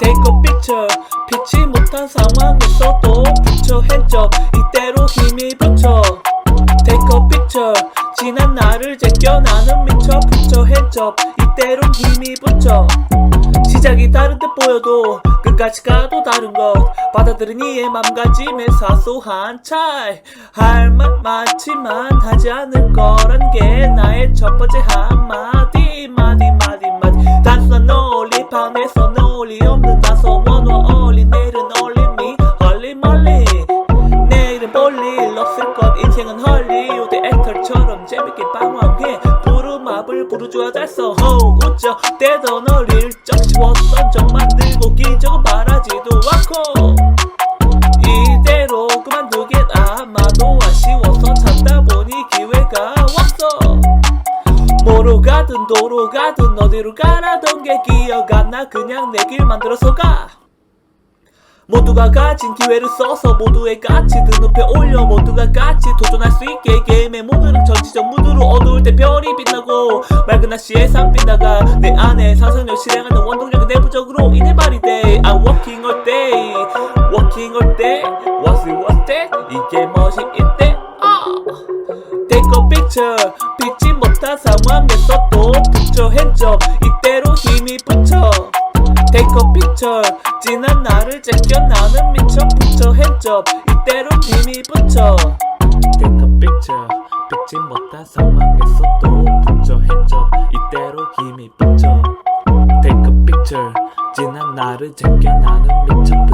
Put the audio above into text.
picture. 피치 못한 상황에서도 붙여 핸접 이대로 힘이 붙여 Take a picture. 지난 날을 제껴. 나는 미쳐 붙여 핸접 이대로 힘이 붙여 시작이 다른 듯 보여도 끝까지 가도 다른 것. 받아들인 이의 맘가짐의 사소한 차이. 할말 많지만 하지 않을 거란 게 나의 첫 번째 한마 소원과 어리 내일은 얼림이 헐리멀리. 내일은 볼일 없을 것 인생은 헐리우드 액터처럼 재밌게 방황해. 부루마블 부르주아 달성 호 웃죠. 때던 어릴 적 쉬웠던 적 만들고 기적은 바라지도 않고. 이대로 그만두긴 아마도 아쉬워서 찾다 왔어 뭐로 가든 도로 가든 어디로 가라던 게 기억 안 나. 그냥 내 길 만들어서 가. 모두가 가진 기회를 써서 모두의 가치 등급에 올려 모두가 같이 도전할 수 있게 게임의 모두는 전지적 무드로 어두울 때 별이 빛나고 맑은 날씨에 산 빛나가 내 안에 상상력 실행하는 원동력은 내부적으로 인해 발휘돼. I'm working all day working all day. What's it what's that 이게 멋이 있대 아 Take a picture 못한 상황에서 또 붙여 핸접 이대로 힘이 붙여 Take a picture 지난 날을 제껴 나는 미쳐. 붙여 핸접 이대로 힘이 붙여 Take a picture 피치 못한 상황에서 또 붙여 핸접 이대로 힘이 붙여 Take a picture 지난 날을 제껴 나는 미쳐